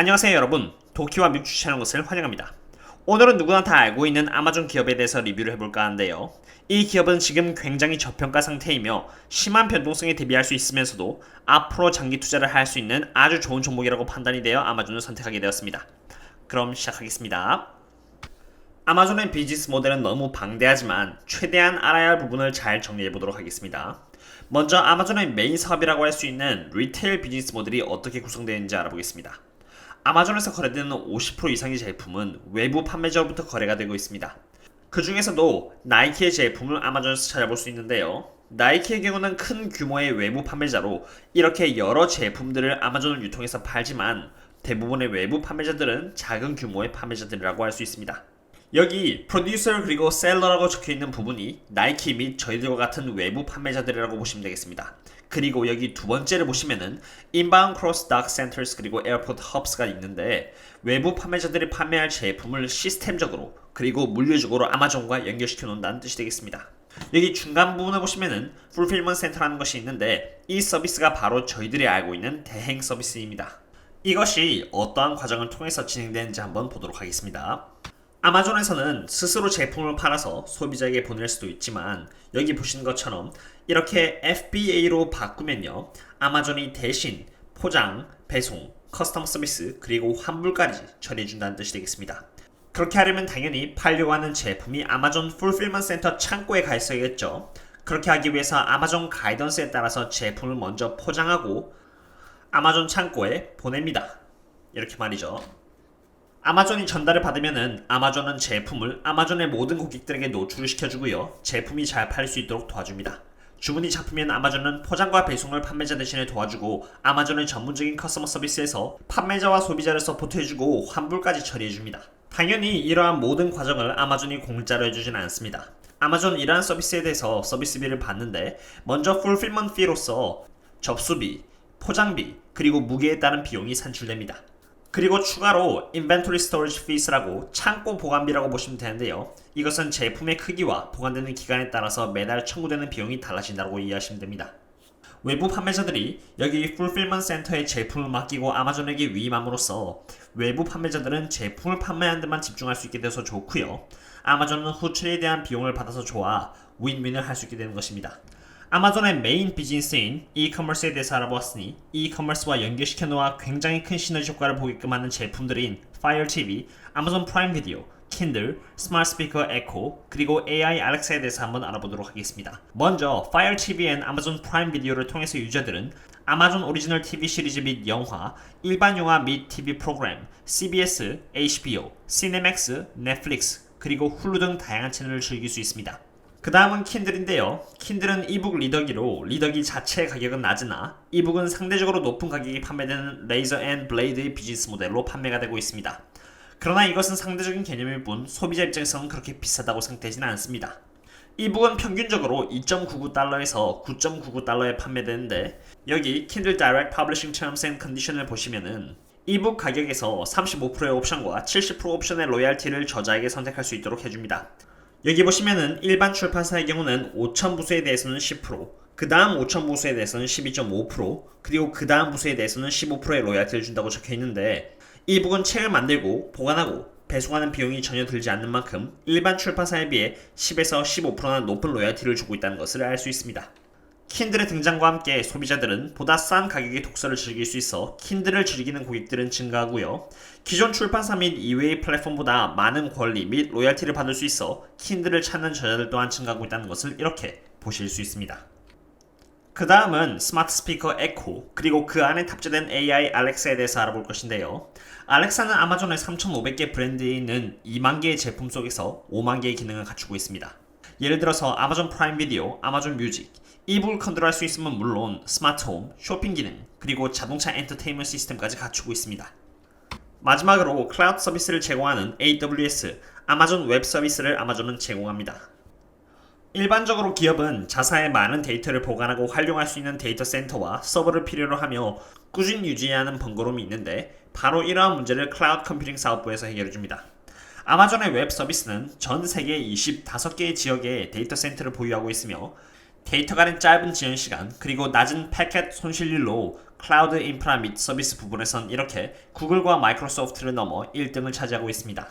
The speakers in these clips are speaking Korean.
안녕하세요 여러분. 도키와 뮤 주시하는 것을 환영합니다. 오늘은 누구나 다 알고 있는 아마존 기업에 대해서 리뷰를 해볼까 하는데요. 이 기업은 지금 굉장히 저평가 상태이며 심한 변동성에 대비할 수 있으면서도 앞으로 장기 투자를 할 수 있는 아주 좋은 종목이라고 판단이 되어 아마존을 선택하게 되었습니다. 그럼 시작하겠습니다. 아마존의 비즈니스 모델은 너무 방대하지만 최대한 알아야 할 부분을 잘 정리해 보도록 하겠습니다. 먼저 아마존의 메인 사업이라고 할 수 있는 리테일 비즈니스 모델이 어떻게 구성되어 있는지 알아보겠습니다. 아마존에서 거래되는 50% 이상의 제품은 외부 판매자로부터 거래가 되고 있습니다. 그 중에서도 나이키의 제품을 아마존에서 찾아볼 수 있는데요. 나이키의 경우는 큰 규모의 외부 판매자로 이렇게 여러 제품들을 아마존을 유통해서 팔지만 대부분의 외부 판매자들은 작은 규모의 판매자들이라고 할 수 있습니다. 여기 프로듀서 그리고 셀러라고 적혀 있는 부분이 나이키 및 저희들과 같은 외부 판매자들이라고 보시면 되겠습니다. 그리고 여기 두 번째를 보시면은 인바운드 크로스 닥 센터스 그리고 에어포트 헙스가 있는데 외부 판매자들이 판매할 제품을 시스템적으로 그리고 물류적으로 아마존과 연결시켜 놓는다는 뜻이 되겠습니다. 여기 중간 부분에 보시면은 풀필먼 센터라는 것이 있는데 이 서비스가 바로 저희들이 알고 있는 대행 서비스입니다. 이것이 어떠한 과정을 통해서 진행되는지 한번 보도록 하겠습니다. 아마존에서는 스스로 제품을 팔아서 소비자에게 보낼 수도 있지만 여기 보신 것처럼 이렇게 FBA로 바꾸면요 아마존이 대신 포장, 배송, 커스텀 서비스 그리고 환불까지 처리해준다는 뜻이 되겠습니다. 그렇게 하려면 당연히 팔려고 하는 제품이 아마존 풀필먼 센터 창고에 가 있어야겠죠. 그렇게 하기 위해서 아마존 가이던스에 따라서 제품을 먼저 포장하고 아마존 창고에 보냅니다. 이렇게 말이죠. 아마존이 전달을 받으면은 아마존은 제품을 아마존의 모든 고객들에게 노출을 시켜주고요. 제품이 잘 팔릴 수 있도록 도와줍니다. 주문이 잡히면 아마존은 포장과 배송을 판매자 대신에 도와주고 아마존의 전문적인 커스터머 서비스에서 판매자와 소비자를 서포트해주고 환불까지 처리해줍니다. 당연히 이러한 모든 과정을 아마존이 공짜로 해주진 않습니다. 아마존 이러한 서비스에 대해서 서비스비를 받는데 먼저 풀필먼 피로서 접수비, 포장비, 그리고 무게에 따른 비용이 산출됩니다. 그리고 추가로 인벤토리 스토리지 피스라고 창고 보관비라고 보시면 되는데요. 이것은 제품의 크기와 보관되는 기간에 따라서 매달 청구되는 비용이 달라진다고 이해하시면 됩니다. 외부 판매자들이 여기 풀필먼 센터에 제품을 맡기고 아마존에게 위임함으로써 외부 판매자들은 제품을 판매하는 데만 집중할 수 있게 돼서 좋고요. 아마존은 후출에 대한 비용을 받아서 좋아 윈윈을 할 수 있게 되는 것입니다. 아마존의 메인 비즈니스인 이커머스에 대해서 알아보았으니 이커머스와 연결시켜 놓아 굉장히 큰 시너지 효과를 보게끔 하는 제품들인 Fire TV, 아마존 프라임 비디오, 킨들, 스마트 스피커 에코, 그리고 AI 알렉사에 대해서 한번 알아보도록 하겠습니다. 먼저 Fire TV 앤 아마존 프라임 비디오를 통해서 유저들은 아마존 오리지널 TV 시리즈 및 영화, 일반 영화 및 TV 프로그램, CBS, HBO, 시네맥스, 넷플릭스, 그리고 훌루 등 다양한 채널을 즐길 수 있습니다. 그 다음은 킨들인데요. 킨들은 이북 리더기로 리더기 자체의 가격은 낮으나 이북은 상대적으로 높은 가격이 판매되는 레이저 앤 블레이드의 비즈니스 모델로 판매가 되고 있습니다. 그러나 이것은 상대적인 개념일 뿐 소비자 입장에서는 그렇게 비싸다고 생각되지는 않습니다. 이북은 평균적으로 2.99달러에서 9.99달러에 판매되는데 여기 Kindle Direct Publishing Terms and Condition을 보시면은 이북 가격에서 35%의 옵션과 70% 옵션의 로얄티를 저자에게 선택할 수 있도록 해줍니다. 여기 보시면은 일반 출판사의 경우는 5천 부수에 대해서는 10%, 그 다음 5천 부수에 대해서는 12.5%, 그리고 그 다음 부수에 대해서는 15%의 로얄티를 준다고 적혀 있는데 이북은 책을 만들고 보관하고 배송하는 비용이 전혀 들지 않는 만큼 일반 출판사에 비해 10에서 15%나 높은 로얄티를 주고 있다는 것을 알 수 있습니다. 킨들의 등장과 함께 소비자들은 보다 싼 가격의 독서를 즐길 수 있어 킨들을 즐기는 고객들은 증가하고요. 기존 출판사 및 이외의 플랫폼보다 많은 권리 및 로얄티를 받을 수 있어 킨들을 찾는 저자들 또한 증가하고 있다는 것을 이렇게 보실 수 있습니다. 그 다음은 스마트 스피커 에코 그리고 그 안에 탑재된 AI 알렉사에 대해서 알아볼 것인데요. 알렉사는 아마존의 3,500개 브랜드에 있는 2만 개의 제품 속에서 5만 개의 기능을 갖추고 있습니다. 예를 들어서 아마존 프라임 비디오, 아마존 뮤직, 이북을 컨트롤할 수 있으면 물론 스마트 홈, 쇼핑 기능, 그리고 자동차 엔터테인먼트 시스템까지 갖추고 있습니다. 마지막으로 클라우드 서비스를 제공하는 AWS, 아마존 웹 서비스를 아마존은 제공합니다. 일반적으로 기업은 자사의 많은 데이터를 보관하고 활용할 수 있는 데이터 센터와 서버를 필요로 하며 꾸준히 유지해야 하는 번거로움이 있는데 바로 이러한 문제를 클라우드 컴퓨팅 사업부에서 해결해 줍니다. 아마존의 웹 서비스는 전 세계 25개의 지역에 데이터 센터를 보유하고 있으며 데이터 간의 짧은 지연 시간 그리고 낮은 패켓 손실률로 클라우드 인프라 및 서비스 부분에선 이렇게 구글과 마이크로소프트를 넘어 1등을 차지하고 있습니다.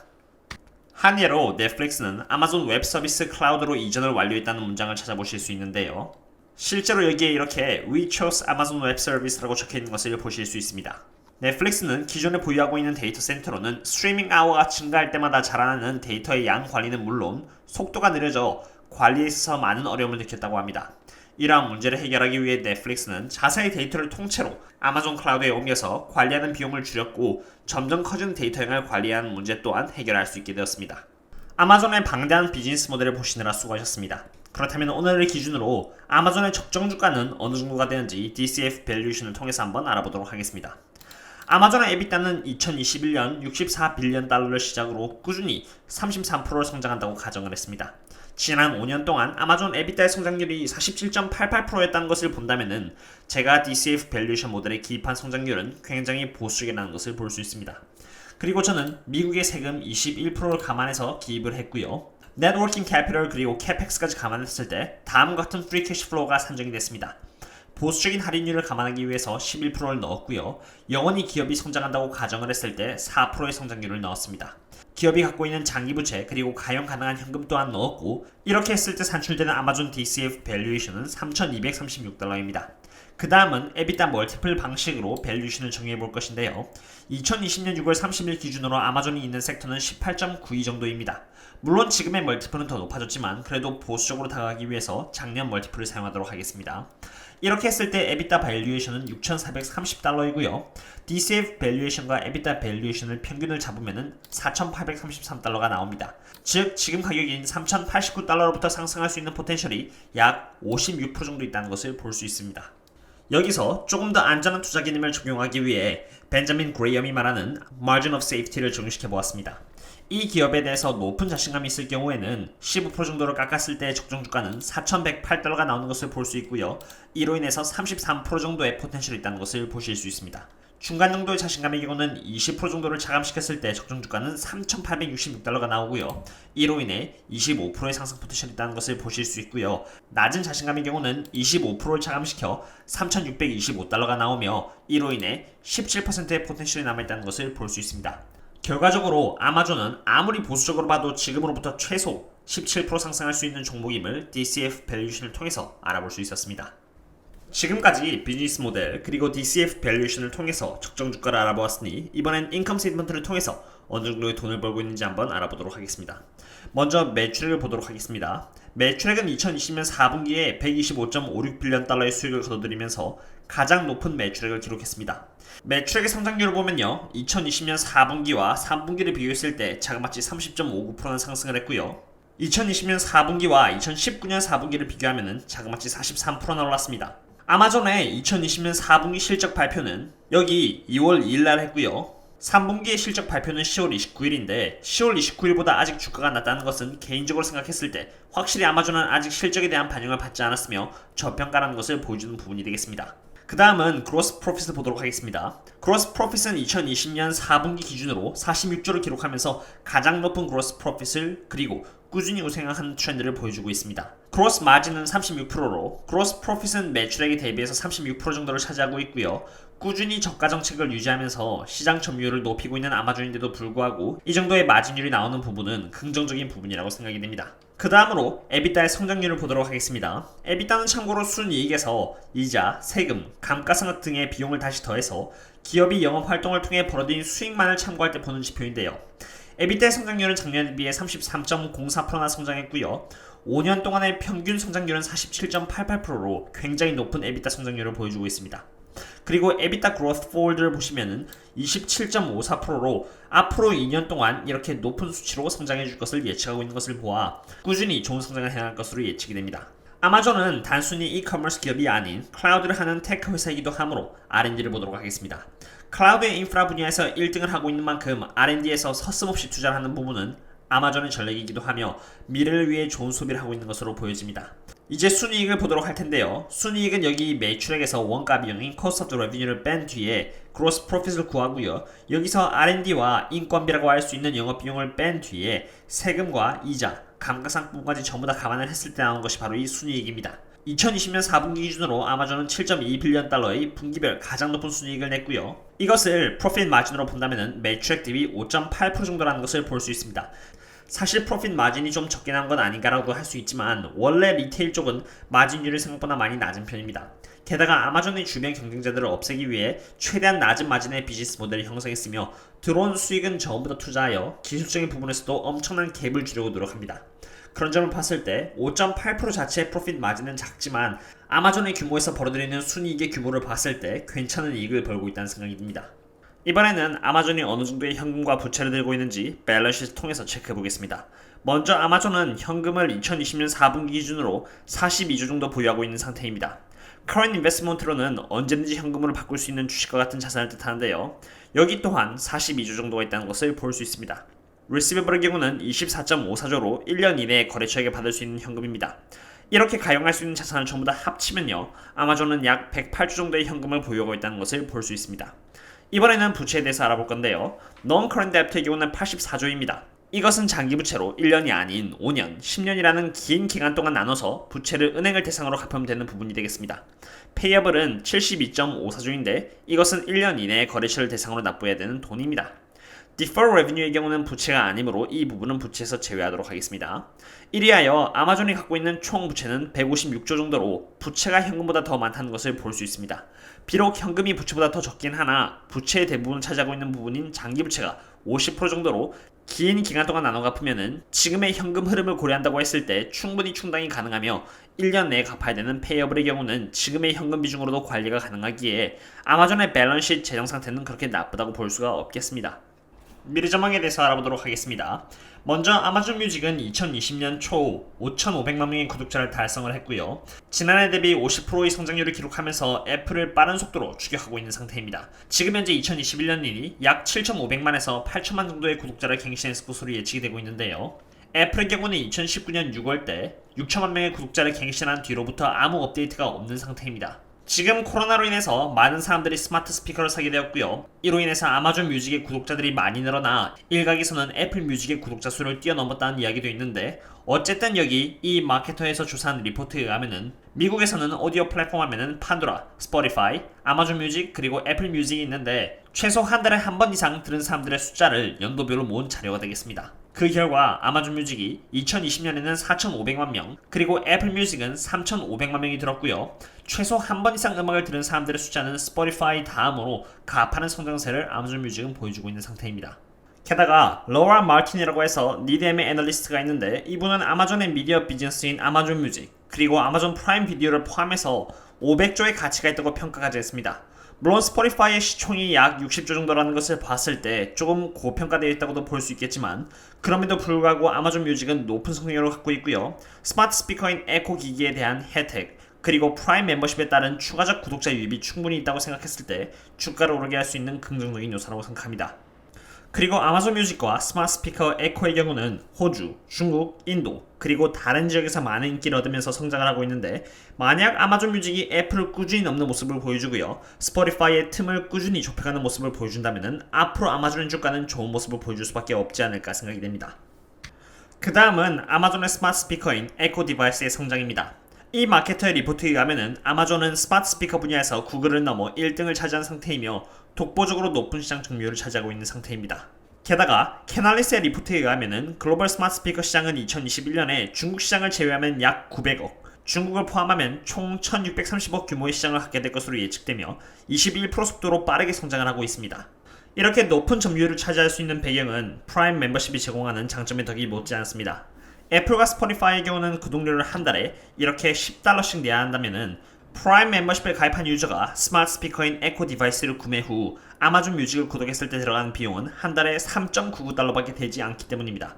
한 예로 넷플릭스는 아마존 웹 서비스 클라우드로 이전을 완료했다는 문장을 찾아보실 수 있는데요. 실제로 여기에 이렇게 We chose Amazon Web Service라고 적혀 있는 것을 보실 수 있습니다. 넷플릭스는 기존에 보유하고 있는 데이터 센터로는 스트리밍 아워가 증가할 때마다 자라나는 데이터의 양 관리는 물론 속도가 느려져 관리에 있어서 많은 어려움을 느꼈다고 합니다. 이러한 문제를 해결하기 위해 넷플릭스는 자사의 데이터를 통째로 아마존 클라우드에 옮겨서 관리하는 비용을 줄였고 점점 커지는 데이터량을 관리하는 문제 또한 해결할 수 있게 되었습니다. 아마존의 방대한 비즈니스 모델을 보시느라 수고하셨습니다. 그렇다면 오늘을 기준으로 아마존의 적정 주가는 어느 정도가 되는지 DCF 밸류에이션을 통해서 한번 알아보도록 하겠습니다. 아마존의 에비타는 2021년 64빌리언 달러를 시작으로 꾸준히 33%를 성장한다고 가정을 했습니다. 지난 5년 동안 아마존 에비타의 성장률이 47.88%였다는 것을 본다면은 제가 DCF 밸류에이션 모델에 기입한 성장률은 굉장히 보수적이라는 것을 볼 수 있습니다. 그리고 저는 미국의 세금 21%를 감안해서 기입을 했고요. 네트워킹 캐피털 그리고 캐펙스까지 감안했을 때 다음과 같은 프리 캐시 플로우가 산정이 됐습니다. 보수적인 할인율을 감안하기 위해서 11%를 넣었고요. 영원히 기업이 성장한다고 가정을 했을 때 4%의 성장률을 넣었습니다. 기업이 갖고 있는 장기 부채 그리고 가용 가능한 현금 또한 넣었고 이렇게 했을 때 산출되는 아마존 DCF 밸류에이션은 3,236달러입니다. 그 다음은 에비타 멀티플 방식으로 밸류에이션을 정의해 볼 것인데요. 2020년 6월 30일 기준으로 아마존이 있는 섹터는 18.92 정도입니다. 물론 지금의 멀티플은 더 높아졌지만 그래도 보수적으로 다가가기 위해서 작년 멀티플을 사용하도록 하겠습니다. 이렇게 했을 때 에비타 밸류에이션은 6,430달러이고요. DCF 밸류에이션과 에비타 밸류에이션을 평균을 잡으면은 4,833달러가 나옵니다. 즉 지금 가격인 3,089달러로부터 상승할 수 있는 포텐셜이 약 56% 정도 있다는 것을 볼 수 있습니다. 여기서 조금 더 안전한 투자 개념을 적용하기 위해 벤자민 그레이엄이 말하는 margin of safety를 적용시켜 보았습니다. 이 기업에 대해서 높은 자신감이 있을 경우에는 15% 정도를 깎았을 때 적정 주가는 4,108달러가 나오는 것을 볼 수 있고요. 이로 인해서 33% 정도의 포텐셜이 있다는 것을 보실 수 있습니다. 중간 정도의 자신감의 경우는 20% 정도를 차감시켰을 때 적정 주가는 3,866달러가 나오고요. 이로 인해 25%의 상승 포텐셜이 있다는 것을 보실 수 있고요. 낮은 자신감의 경우는 25%를 차감시켜 3,625달러가 나오며 이로 인해 17%의 포텐셜이 남아있다는 것을 볼 수 있습니다. 결과적으로 아마존은 아무리 보수적으로 봐도 지금으로부터 최소 17% 상승할 수 있는 종목임을 DCF 밸류에이션을 통해서 알아볼 수 있었습니다. 지금까지 비즈니스 모델 그리고 DCF 밸류에이션을 통해서 적정 주가를 알아보았으니 이번엔 인컴 스테이트먼트를 통해서 어느 정도의 돈을 벌고 있는지 한번 알아보도록 하겠습니다. 먼저 매출액을 보도록 하겠습니다. 매출액은 2020년 4분기에 125.56빌리언 달러의 수익을 거둬들이면서 가장 높은 매출액을 기록했습니다. 매출액의 성장률을 보면요. 2020년 4분기와 3분기를 비교했을 때 자그마치 30.59%는 상승을 했고요. 2020년 4분기와 2019년 4분기를 비교하면 자그마치 43%나 올랐습니다. 아마존의 2020년 4분기 실적 발표는 여기 2월 2일 날 했고요. 3분기의 실적 발표는 10월 29일인데 10월 29일보다 아직 주가가 낮다는 것은 개인적으로 생각했을 때 확실히 아마존은 아직 실적에 대한 반영을 받지 않았으며 저평가라는 것을 보여주는 부분이 되겠습니다. 그 다음은 그로스 프로핏을 보도록 하겠습니다. 그로스 프로핏은 2020년 4분기 기준으로 46조를 기록하면서 가장 높은 그로스 프로핏을 그리고 꾸준히 우상향하는 트렌드를 보여주고 있습니다. 그로스 마진은 36%로 그로스 프로핏은 매출액에 대비해서 36% 정도를 차지하고 있고요. 꾸준히 저가 정책을 유지하면서 시장 점유율을 높이고 있는 아마존인데도 불구하고 이 정도의 마진율이 나오는 부분은 긍정적인 부분이라고 생각이 됩니다. 그 다음으로 에비타의 성장률을 보도록 하겠습니다. 에비타는 참고로 순이익에서 이자, 세금, 감가상각 등의 비용을 다시 더해서 기업이 영업 활동을 통해 벌어들인 수익만을 참고할 때 보는 지표인데요. 에비타의 성장률은 작년에 비해 33.04%나 성장했고요. 5년 동안의 평균 성장률은 47.88%로 굉장히 높은 에비타 성장률을 보여주고 있습니다. 그리고 에비타 그로스 포워드를 보시면은 27.54%로 앞으로 2년 동안 이렇게 높은 수치로 성장해 줄 것을 예측하고 있는 것을 보아 꾸준히 좋은 성장을 해나갈 것으로 예측이 됩니다. 아마존은 단순히 이커머스 기업이 아닌 클라우드를 하는 테크 회사이기도 하므로 R&D를 보도록 하겠습니다. 클라우드의 인프라 분야에서 1등을 하고 있는 만큼 R&D에서 서슴없이 투자를 하는 부분은 아마존의 전략이기도 하며 미래를 위해 좋은 소비를 하고 있는 것으로 보여집니다. 이제 순이익을 보도록 할 텐데요. 순이익은 여기 매출액에서 원가 비용인 cost of revenue를 뺀 뒤에 gross profit을 구하고요. 여기서 R&D와 인건비라고 할 수 있는 영업 비용을 뺀 뒤에 세금과 이자, 감가상각분까지 전부 다 감안을 했을 때 나온 것이 바로 이 순이익입니다. 2020년 4분기 기준으로 아마존은 7.2빌리언 달러의 분기별 가장 높은 순이익을 냈고요. 이것을 프로핏 마진으로 본다면 매출액 대비 5.8% 정도라는 것을 볼 수 있습니다. 사실 프로핏 마진이 좀 적게 난 건 아닌가라고 할 수 있지만 원래 리테일 쪽은 마진율이 생각보다 많이 낮은 편입니다. 게다가 아마존의 주변 경쟁자들을 없애기 위해 최대한 낮은 마진의 비즈니스 모델을 형성했으며 들어온 수익은 전부 다 투자하여 기술적인 부분에서도 엄청난 갭을 주려고 노력합니다. 그런 점을 봤을 때 5.8% 자체의 프로핏 마진은 작지만 아마존의 규모에서 벌어들이는 순이익의 규모를 봤을 때 괜찮은 이익을 벌고 있다는 생각이 듭니다. 이번에는 아마존이 어느 정도의 현금과 부채를 들고 있는지 밸런시를 통해서 체크해 보겠습니다. 먼저 아마존은 현금을 2020년 4분기 기준으로 42조 정도 보유하고 있는 상태입니다. Current Investment로는 언제든지 현금으로 바꿀 수 있는 주식과 같은 자산을 뜻하는데요. 여기 또한 42조 정도가 있다는 것을 볼 수 있습니다. Receivabl의 경우는 24.54조로 1년 이내에 거래처에게 받을 수 있는 현금입니다. 이렇게 가용할 수 있는 자산을 전부 다 합치면요. 아마존은 약 108조 정도의 현금을 보유하고 있다는 것을 볼 수 있습니다. 이번에는 부채에 대해서 알아볼 건데요. Non-Current Debt의 경우는 84조입니다. 이것은 장기 부채로 1년이 아닌 5년, 10년이라는 긴 기간 동안 나눠서 부채를 은행을 대상으로 갚으면 되는 부분이 되겠습니다. Payable은 72.54조인데 이것은 1년 이내에 거래처를 대상으로 납부해야 되는 돈입니다. Defer Revenue의 경우는 부채가 아니므로 이 부분은 부채에서 제외하도록 하겠습니다. 이리하여 아마존이 갖고 있는 총 부채는 156조 정도로 부채가 현금보다 더 많다는 것을 볼 수 있습니다. 비록 현금이 부채보다 더 적긴 하나 부채의 대부분을 차지하고 있는 부분인 장기 부채가 50% 정도로 긴 기간 동안 나눠 갚으면은 지금의 현금 흐름을 고려한다고 했을 때 충분히 충당이 가능하며 1년 내에 갚아야 되는 페이어블의 경우는 지금의 현금 비중으로도 관리가 가능하기에 아마존의 밸런시 재정 상태는 그렇게 나쁘다고 볼 수가 없겠습니다. 미래 전망에 대해서 알아보도록 하겠습니다. 먼저 아마존 뮤직은 2020년 초 5,500만 명의 구독자를 달성을 했고요. 지난해 대비 50%의 성장률을 기록하면서 애플을 빠른 속도로 추격하고 있는 상태입니다. 지금 현재 2021년이니 약 7,500만에서 8천만 정도의 구독자를 갱신했을 것으로 예측이 되고 있는데요. 애플의 경우는 2019년 6월 때 6천만 명의 구독자를 갱신한 뒤로부터 아무 업데이트가 없는 상태입니다. 지금 코로나로 인해서 많은 사람들이 스마트 스피커를 사게 되었고요. 이로 인해서 아마존 뮤직의 구독자들이 많이 늘어나 일각에서는 애플 뮤직의 구독자 수를 뛰어넘었다는 이야기도 있는데 어쨌든 여기 이 마케터에서 조사한 리포트에 의하면은 미국에서는 오디오 플랫폼 하면은 판도라, 스포티파이, 아마존 뮤직 그리고 애플 뮤직이 있는데 최소 한 달에 한 번 이상 들은 사람들의 숫자를 연도별로 모은 자료가 되겠습니다. 그 결과 아마존 뮤직이 2020년에는 4,500만 명, 그리고 애플 뮤직은 3,500만 명이 들었고요. 최소 한 번 이상 음악을 들은 사람들의 숫자는 스포티파이 다음으로 가파른 성장세를 아마존 뮤직은 보여주고 있는 상태입니다. 게다가 로라 마틴이라고 해서 니드엠의 애널리스트가 있는데 이분은 아마존의 미디어 비즈니스인 아마존 뮤직 그리고 아마존 프라임 비디오를 포함해서 500조의 가치가 있다고 평가까지 했습니다. 물론 스포티파이의 시총이 약 60조 정도라는 것을 봤을 때 조금 고평가되어 있다고도 볼 수 있겠지만 그럼에도 불구하고 아마존 뮤직은 높은 성능을 갖고 있고요. 스마트 스피커인 에코 기기에 대한 혜택 그리고 프라임 멤버십에 따른 추가적 구독자 유입이 충분히 있다고 생각했을 때 주가를 오르게 할 수 있는 긍정적인 요소라고 생각합니다. 그리고 아마존 뮤직과 스마트 스피커 에코의 경우는 호주, 중국, 인도, 그리고 다른 지역에서 많은 인기를 얻으면서 성장을 하고 있는데 만약 아마존 뮤직이 애플을 꾸준히 넘는 모습을 보여주고요. 스포티파이의 틈을 꾸준히 좁혀가는 모습을 보여준다면 앞으로 아마존의 주가는 좋은 모습을 보여줄 수밖에 없지 않을까 생각이 됩니다. 그 다음은 아마존의 스마트 스피커인 에코 디바이스의 성장입니다. 이 마케터의 리포트에 의하면 아마존은 스마트 스피커 분야에서 구글을 넘어 1등을 차지한 상태이며 독보적으로 높은 시장 점유율을 차지하고 있는 상태입니다. 게다가 캐널리스의 리포트에 의하면 글로벌 스마트 스피커 시장은 2021년에 중국 시장을 제외하면 약 900억, 중국을 포함하면 총 1630억 규모의 시장을 갖게 될 것으로 예측되며 21% 속도로 빠르게 성장을 하고 있습니다. 이렇게 높은 점유율을 차지할 수 있는 배경은 프라임 멤버십이 제공하는 장점의 덕이 못지 않습니다. 애플과 스포티파이의 경우는 구독료를 한 달에 이렇게 10달러씩 내야 한다면은 프라임 멤버십에 가입한 유저가 스마트 스피커인 에코 디바이스를 구매 후 아마존 뮤직을 구독했을 때 들어가는 비용은 한 달에 3.99달러밖에 되지 않기 때문입니다.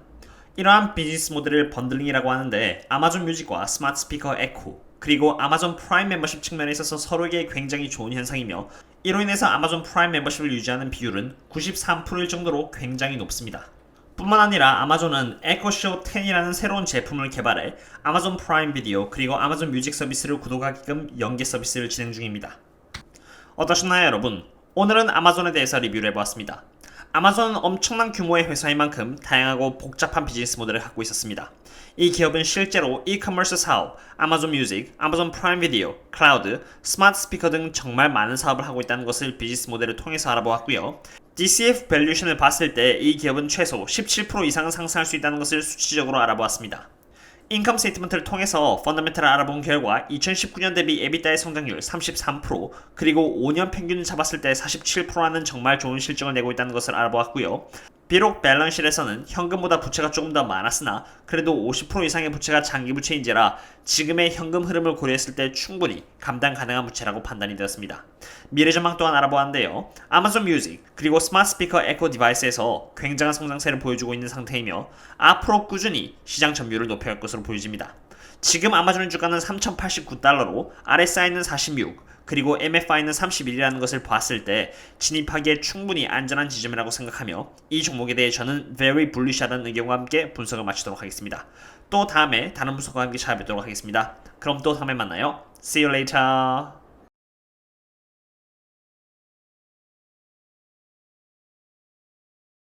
이러한 비즈니스 모델을 번들링이라고 하는데 아마존 뮤직과 스마트 스피커 에코 그리고 아마존 프라임 멤버십 측면에 있어서 서로에게 굉장히 좋은 현상이며 이로 인해서 아마존 프라임 멤버십을 유지하는 비율은 93%일 정도로 굉장히 높습니다. 뿐만 아니라 아마존은 에코쇼 10이라는 새로운 제품을 개발해 아마존 프라임 비디오 그리고 아마존 뮤직 서비스를 구독하게끔 연계 서비스를 진행 중입니다. 어떠셨나요 여러분? 오늘은 아마존에 대해서 리뷰를 해보았습니다. 아마존은 엄청난 규모의 회사인 만큼 다양하고 복잡한 비즈니스 모델을 갖고 있었습니다. 이 기업은 실제로 이커머스 사업, 아마존 뮤직, 아마존 프라임 비디오, 클라우드, 스마트 스피커 등 정말 많은 사업을 하고 있다는 것을 비즈니스 모델을 통해서 알아보았고요. DCF 밸류션을 봤을 때 이 기업은 최소 17% 이상은 상승할 수 있다는 것을 수치적으로 알아보았습니다. 인컴 스테이트먼트를 통해서 펀더멘탈을 알아본 결과 2019년 대비 에비타의 성장률 33% 그리고 5년 평균을 잡았을 때 47%라는 정말 좋은 실적을 내고 있다는 것을 알아보았고요. 비록 밸런실에서는 현금보다 부채가 조금 더 많았으나 그래도 50% 이상의 부채가 장기 부채인지라 지금의 현금 흐름을 고려했을 때 충분히 감당 가능한 부채라고 판단이 되었습니다. 미래 전망 또한 알아보았는데요. 아마존 뮤직 그리고 스마트 스피커 에코 디바이스에서 굉장한 성장세를 보여주고 있는 상태이며 앞으로 꾸준히 시장 점유율을 높여갈 것으로 보여집니다. 지금 아마존의 주가는 3,089달러로 RSI는 46 그리고 MFI는 31이라는 것을 봤을 때 진입하기에 충분히 안전한 지점이라고 생각하며 이 종목에 대해 저는 very bullish하다는 의견과 함께 분석을 마치도록 하겠습니다. 또 다음에 다른 분석과 함께 찾아뵙도록 하겠습니다. 그럼 또 다음에 만나요. See you later.